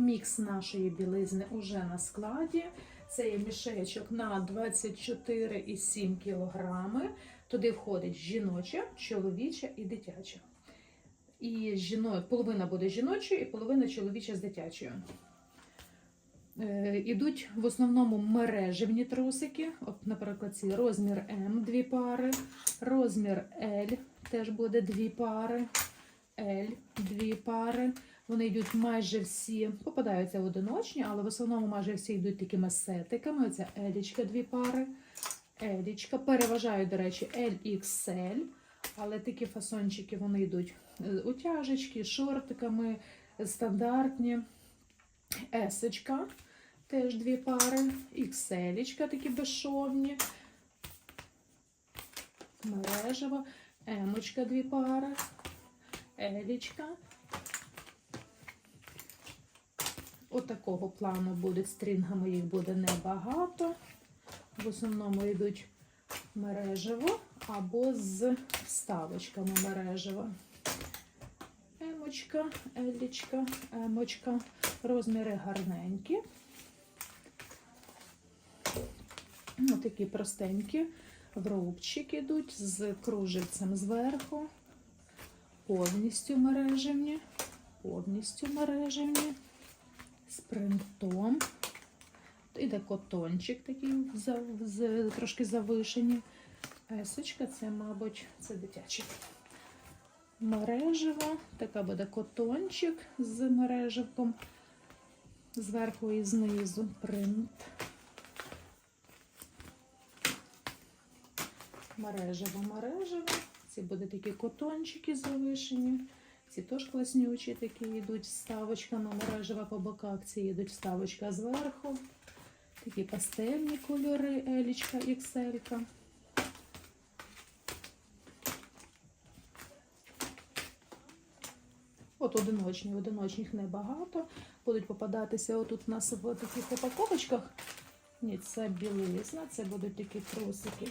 Мікс нашої білизни уже на складі. Це є мішечок на 24,7 кг. Туди входить жіноча, чоловіча і дитяча. І жіно... половина буде жіночою і половина чоловіча з дитячою. Е, Ідуть в основному мережевні трусики. От, наприклад, ці розмір М дві пари, розмір L теж буде дві пари, L дві пари. Вони йдуть майже всі, попадаються в одиночні, але в основному майже всі йдуть такими сетиками. Оце елічка дві пари, елічка. Переважають, до речі, LXL, але такі фасончики вони йдуть е, утяжечки, шортиками, стандартні. Есочка, теж дві пари, XL, такі безшовні, мережева, емочка дві пари, елічка. Отакого плану будуть стрінгами, їх буде небагато. В основному йдуть мережево або з вставочками мережево. Емочка, елічка, емочка. Розміри гарненькі. Ну, такі простенькі. В рубчик ідуть з кружицем зверху. Повністю мережевні, повністю мережевні, з принтом. Іде котончик такий трошки завишені. Есочка, це, мабуть, це дитячий. Мережево, така буде котончик з мережевком. Зверху і знизу принт. Мережево, мережево. Ці будуть такі котончики завишені. Ці теж класнючі такі йдуть на мережева по боках. Ці йдуть вставочка зверху. Такі пастельні кольори, елічка, ікселька. От одиночні, одиночних небагато. Будуть попадатися отут у нас в таких упаковочках. Ні, це білизна, це будуть такі трусики.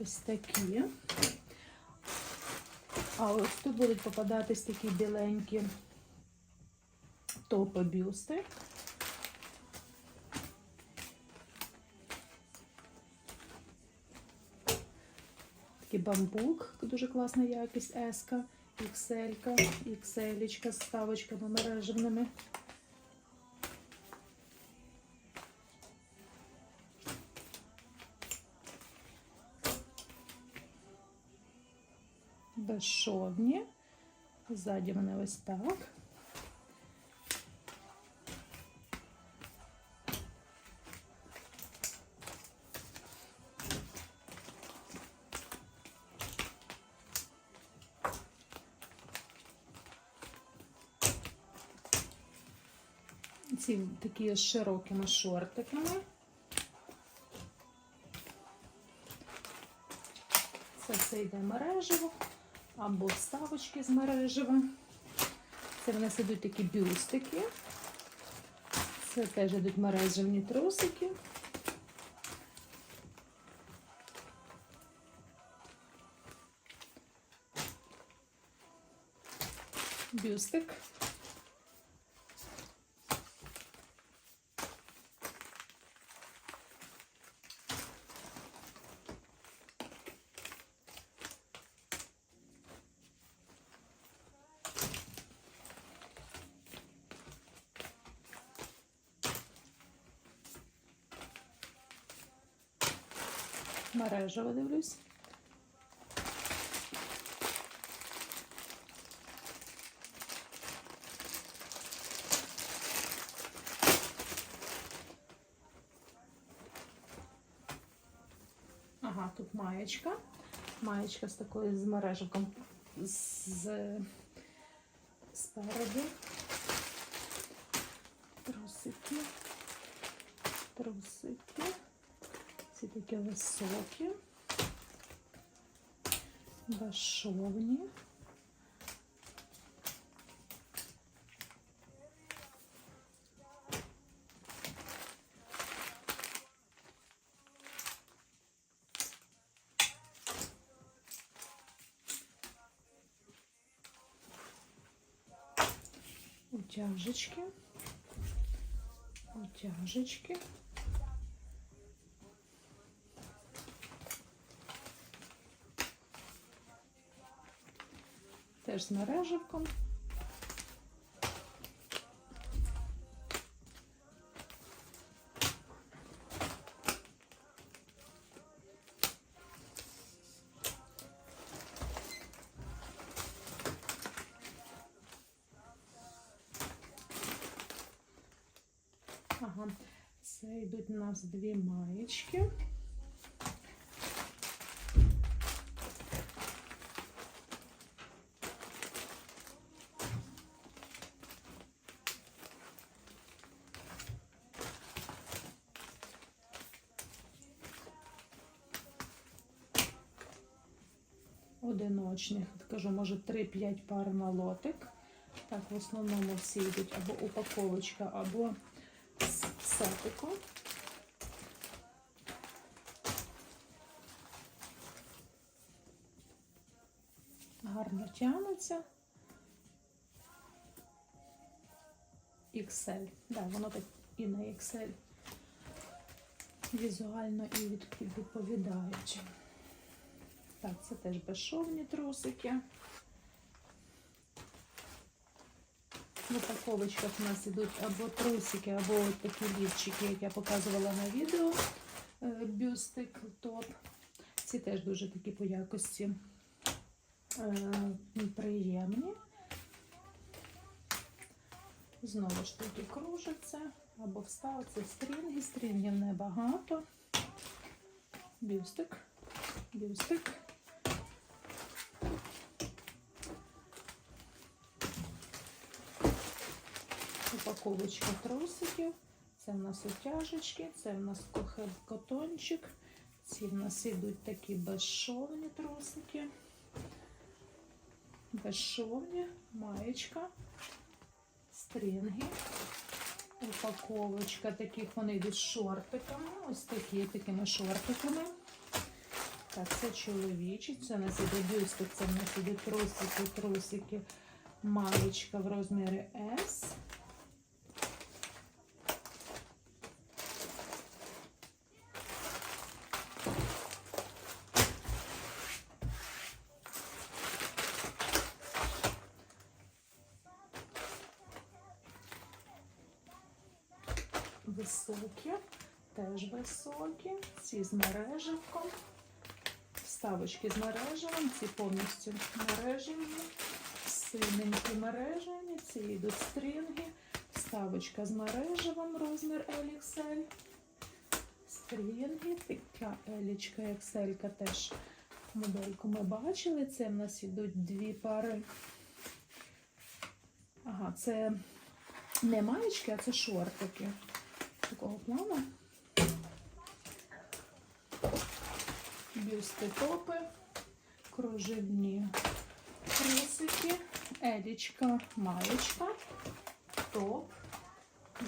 Ось такі. А ось тут будуть попадатись такі біленькі топи бюсти. Такий бамбук, дуже класна якість, еска. ікселька, ікселічка з ставочками мережевними. Безшовні. Ззаді вони ось так. Ці такі з широкими шортиками. Це все йде мережево або вставочки з мережева. Це в нас ідуть такі бюстики. Це теж йдуть мережевні трусики. Бюстик. Мережево дивлюсь. Ага, тут маєчка. Маєчка з такою з мережиком з спереду. Трусики. Трусики. Ці такі високі, безшовні. Утяжечки. Утяжечки. Теж з мереживком. Ага, це йдуть у нас дві маєчки. Одиночних, кажу, може 3-5 пар на лотик. Так, в основному всі йдуть або упаковочка, або з. Гарно тягнуться. XL. Да, воно так і на XL. Візуально і від- відповідаючи. Так, це теж безшовні трусики. В упаковочках у нас ідуть або трусики, або такі лівчики, як я показувала на відео. Е, Бюстик топ. Ці теж дуже такі по якості е, приємні. Знову ж таки кружиться або вставиться стрінги. Стрінгів небагато. Бюстик, бюстик. Упаковочка трусиків. Це в нас утяжечки, це в нас котончик. Ці в нас ідуть такі безшовні трусики. Безшовні, маєчка, стрінги. Упаковочка таких вони йдуть шортиками. Ось такі такими шортиками. Так, це чоловічі, це у нас іде це в нас іде трусики, трусики, маєчка в розмірі S. Високі, теж високі, ці з мереживком, вставочки з мережевим, ці повністю мережеві, синенькі мережеві, ці йдуть стрінги, вставочка з мережевим, розмір LXL, стрінги, така елічка, XL теж модельку ми бачили. Це в нас йдуть дві пари. Ага, це не маєчки, а це шортики такого плану. Бюсти топи, кружевні трусики, елічка, маєчка, топ,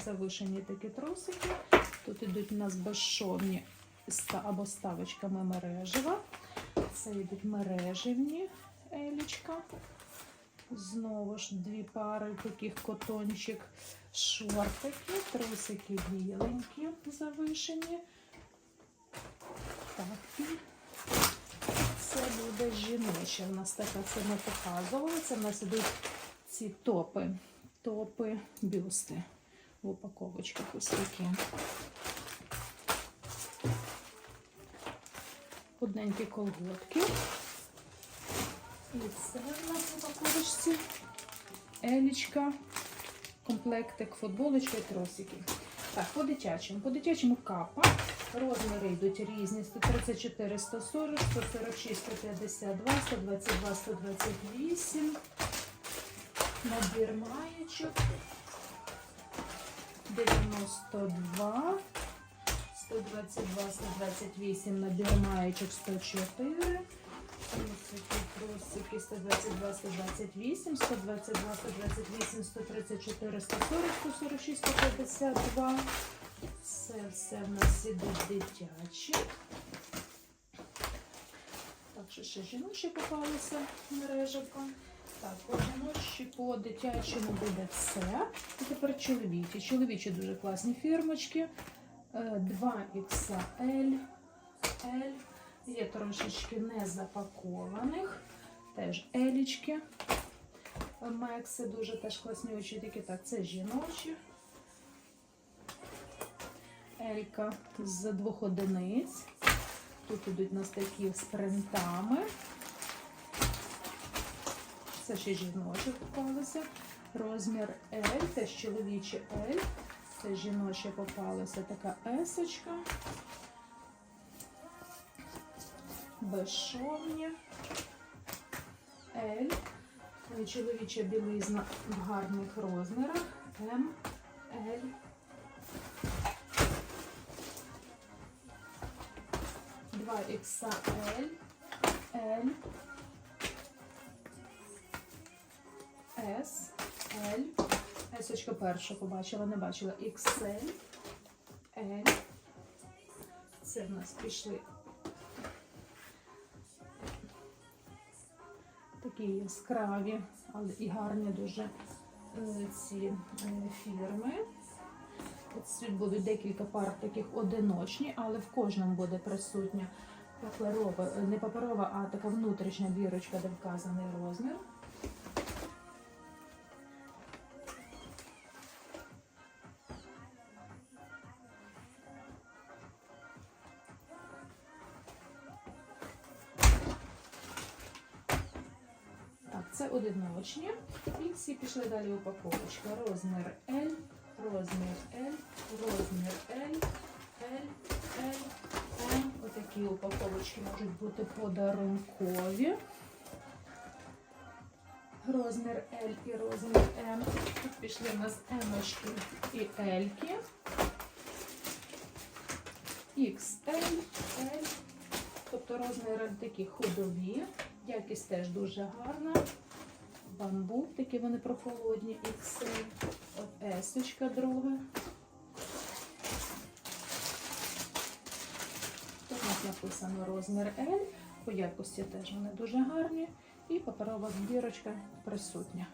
завишені такі трусики. Тут йдуть у нас безшовні або ставочками мережева. Це йдуть мережевні елічка. Знову ж дві пари таких котончик, шортики, трусики біленькі, завишені. Так, і це буде жіноча. У нас така це ми показували. В нас ідуть ці топи, топи, бюсти в упаковочках ось такі. Одненькі колготки. Це в нас в упаковочці елічка, комплектик, футболочка і тросики. Так, по дитячому. По дитячому капа. Розміри йдуть різні: 134, 140, 146, 152, 122, 128. Набір маєчок. 92. 122, 128, набір маєчок 104. Трусики, трусики 122, 128, 122, 128, 134, 140, 146, 152. Це все в нас іде дитячі. Так, що ще жіночі попалися мережевка. Так, по жіночі, по дитячому буде все. І тепер чоловічі. Чоловічі дуже класні фірмочки. Е, 2XL, L. Є трошечки не запакованих. Теж елічки. Мекси дуже теж класнючі. Такі так, це жіночі. Елька з двох одиниць. Тут ідуть у нас такі з принтами. Це ще жіночі попалися. Розмір L, теж чоловічі L. Це жіноче попалася така есочка. Безшовні. L. Чоловіча білизна в гарних розмірах. М, L. Два XL, L, S, L. Есочка перша побачила, не бачила. XL, L. Це в нас пішли такі яскраві, але і гарні дуже е, ці е, фірми. Тут будуть декілька пар таких одиночні, але в кожному буде присутня паперова, не паперова, а така внутрішня бірочка, де вказаний розмір. Одиночні. І всі пішли далі упаковочка. Розмір L, розмір L, розмір L, L, L, M. Отакі упаковочки можуть бути подарункові. Розмір L і розмір M. Тут пішли в нас M і L. XL, L. Тобто розміри такі ходові. Якість теж дуже гарна. Бамбук, такі вони прохолодні, XL. От есочка друга. Тут у нас написано розмір L. По якості теж вони дуже гарні. І паперова збірочка присутня.